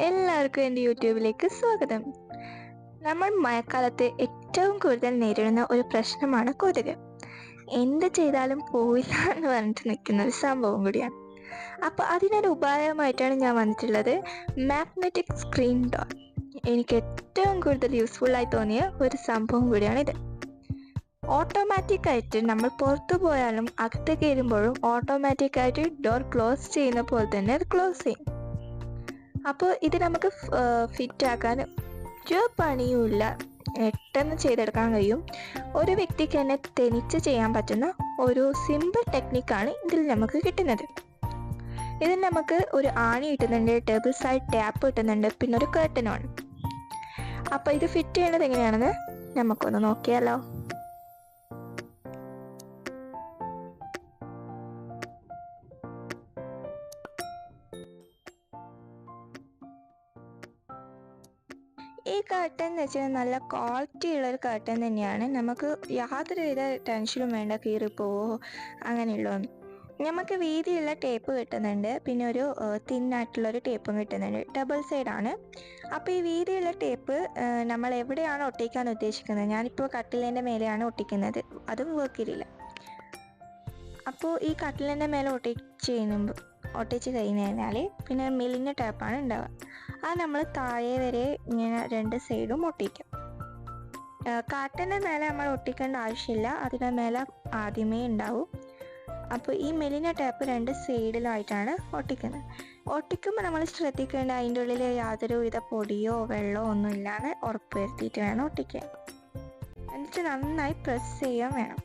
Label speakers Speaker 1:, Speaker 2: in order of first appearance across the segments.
Speaker 1: എല്ലാവർക്കും എന്റെ യൂട്യൂബിലേക്ക് സ്വാഗതം. നമ്മൾ മഴക്കാലത്ത് ഏറ്റവും കൂടുതൽ നേരിടുന്ന ഒരു പ്രശ്നമാണ് കൊതുക്. എന്ത് ചെയ്താലും പോയില്ല എന്ന് പറഞ്ഞിട്ട് നിൽക്കുന്ന ഒരു സംഭവം കൂടിയാണ്. അപ്പോൾ അതിനൊരു ഉപായമായിട്ടാണ് ഞാൻ വന്നിട്ടുള്ളത്. മാഗ്നറ്റിക് സ്ക്രീൻ ഡോർ എനിക്ക് ഏറ്റവും കൂടുതൽ യൂസ്ഫുള്ളായി തോന്നിയ ഒരു സംഭവം കൂടിയാണിത് ഓട്ടോമാറ്റിക് ആയിട്ട് നമ്മൾ പുറത്തു പോയാലും അകത്ത് കയറുമ്പോഴും ഓട്ടോമാറ്റിക് ആയിട്ട് ഡോർ ക്ലോസ് ചെയ്യുന്ന പോലെ തന്നെ അത് ക്ലോസ് ചെയ്യും. അപ്പോൾ ഇത് നമുക്ക് ഫിറ്റ് ആക്കാൻ ഒരു പണിയുമില്ല. പെട്ടെന്ന് ചെയ്തെടുക്കാൻ കഴിയും. ഒരു വ്യക്തിക്ക് തന്നെ തെനിച്ച് ചെയ്യാൻ പറ്റുന്ന ഒരു സിമ്പിൾ ടെക്നിക്കാണ് ഇതിൽ നമുക്ക് കിട്ടുന്നത്. ഇതിൽ നമുക്ക് ഒരു ആണി കിട്ടുന്നുണ്ട് ടേബിൾ സൈഡ് ടാപ്പ് കിട്ടുന്നുണ്ട് പിന്നെ ഒരു കേട്ടനുമാണ് അപ്പോൾ ഇത് ഫിറ്റ് ചെയ്യേണ്ടത് എങ്ങനെയാണെന്ന് നമുക്കൊന്ന് നോക്കിയാലോ. കർട്ടൻ എന്ന് വെച്ചാൽ നല്ല ക്വാളിറ്റി ഉള്ള ഒരു കർട്ടൻ തന്നെയാണ്. നമുക്ക് യാതൊരുവിധ ടെൻഷനും വേണ്ട കീറിപ്പോവോ അങ്ങനെയുള്ളതൊന്നും നമുക്ക് വീതിയുള്ള ടേപ്പ് കിട്ടുന്നുണ്ട്. പിന്നെ ഒരു തിന്നായിട്ടുള്ള ഒരു ടേപ്പും കിട്ടുന്നുണ്ട്. ഡബിൾ സൈഡാണ് അപ്പോൾ ഈ വീതിയുള്ള ടേപ്പ് നമ്മൾ എവിടെയാണ് ഒട്ടിക്കാൻ ഉദ്ദേശിക്കുന്നത്? ഞാനിപ്പോൾ കട്ടിലിന്റെ മേലെയാണ് ഒട്ടിക്കുന്നത്. അതും വർക്കിലില്ല അപ്പോൾ ഈ കട്ടിലിന്റെ മേലെ ഒട്ടിച്ച് കഴിയുമ്പോൾ ഒട്ടിച്ച് കഴിഞ്ഞ് കഴിഞ്ഞാൽ പിന്നെ മെലിഞ്ഞ ടാപ്പാണ് ഉണ്ടാവുക അത് നമ്മൾ താഴെ വരെ ഇങ്ങനെ രണ്ട് സൈഡും ഒട്ടിക്കും. കാട്ടന്റെ മേലെ നമ്മൾ ഒട്ടിക്കേണ്ട ആവശ്യമില്ല. അതിന്റെ മേലെ ആദ്യമേ ഉണ്ടാവും അപ്പോൾ ഈ മെലിന ടാപ്പ് രണ്ട് സൈഡിലായിട്ടാണ് ഒട്ടിക്കുന്നത്. ഒട്ടിക്കുമ്പോൾ നമ്മൾ ശ്രദ്ധിക്കേണ്ട അതിന്റെ ഉള്ളിൽ യാതൊരു വിധ പൊടിയോ വെള്ളമോ ഒന്നും ഇല്ലാന്ന് ഉറപ്പ് വരുത്തിയിട്ട് വേണം ഒട്ടിക്കാൻ. എന്നിട്ട് നന്നായി പ്രസ് ചെയ്യാൻ വേണം.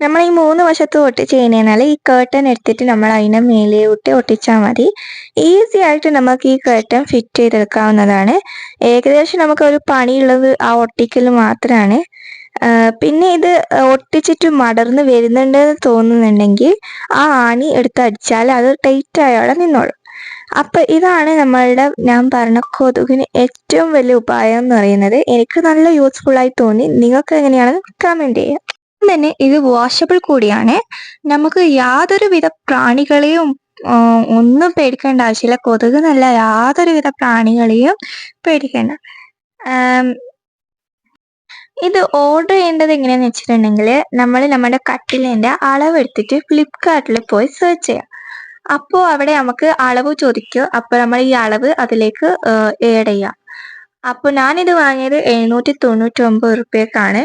Speaker 1: നമ്മൾ ഈ മൂന്ന് വശത്തും ഒട്ടിച്ച് കഴിഞ്ഞാൽ ഈ കേട്ടൻ എടുത്തിട്ട് നമ്മൾ അതിനെ മേലെയോട്ട് ഒട്ടിച്ചാൽ മതി. ഈസി ആയിട്ട് നമുക്ക് ഈ കേട്ടൻ ഫിറ്റ് ചെയ്തെടുക്കാവുന്നതാണ്. ഏകദേശം നമുക്ക് ഒരു പണിയുള്ളത് ആ ഒട്ടിക്കൽ മാത്രമാണ് പിന്നെ ഇത് ഒട്ടിച്ചിട്ട് മടർന്ന് വരുന്നുണ്ടെന്ന് തോന്നുന്നുണ്ടെങ്കിൽ ആ ആണി എടുത്ത് അടിച്ചാൽ അത് ടൈറ്റ് ആയോടെ നിന്നോളും. അപ്പൊ ഇതാണ് നമ്മളുടെ ഞാൻ പറഞ്ഞ കൊതുകിന് ഏറ്റവും വലിയ ഉപായം എന്ന് പറയുന്നത്. എനിക്ക് നല്ല യൂസ്ഫുൾ ആയി തോന്നി. നിങ്ങൾക്ക് എങ്ങനെയാണെന്ന് കമന്റ് ചെയ്യാം. തന്നെ ഇത് വാഷബിൾ കൂടിയാണ്. നമുക്ക് യാതൊരു വിധ പ്രാണികളെയും ഒന്നും പേടിക്കേണ്ട ആവശ്യമില്ല. കൊതുക് നല്ല യാതൊരു വിധ പ്രാണികളെയും പേടിക്കേണ്ട. ഇത് ഓർഡർ ചെയ്യേണ്ടത് എങ്ങനെയാന്ന് വെച്ചിട്ടുണ്ടെങ്കിൽ നമ്മൾ നമ്മുടെ കട്ടിലിന്റെ അളവ് എടുത്തിട്ട് ഫ്ലിപ്കാർട്ടിൽ പോയി സെർച്ച് ചെയ്യാം. അപ്പോൾ അവിടെ നമുക്ക് അളവ് ചോദിക്കും. അപ്പോൾ നമ്മൾ ഈ അളവ് അതിലേക്ക് ഏഡ് ചെയ്യാം. അപ്പോൾ ഞാനിത് വാങ്ങിയത് എഴുന്നൂറ്റി തൊണ്ണൂറ്റി ഒമ്പത് റുപ്യക്കാണ്.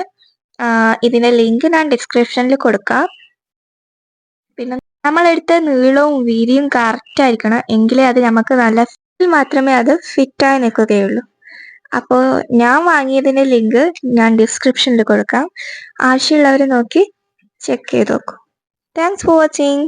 Speaker 1: ഇതിന്റെ ലിങ്ക് ഞാൻ ഡിസ്ക്രിപ്ഷനിൽ കൊടുക്കാം. പിന്നെ നമ്മളെടുത്ത നീളവും വീതിയും കറക്റ്റ് ആയിരിക്കണം എങ്കിലേ അത് നമുക്ക് നല്ല മാത്രമേ അത് ഫിറ്റായി നിൽക്കുകയുള്ളൂ. അപ്പോൾ ഞാൻ വാങ്ങിയതിന്റെ ലിങ്ക് ഞാൻ ഡിസ്ക്രിപ്ഷനിൽ കൊടുക്കാം. ആവശ്യമുള്ളവർ നോക്കി ചെക്ക് ചെയ്ത് നോക്കൂ. Thanks for watching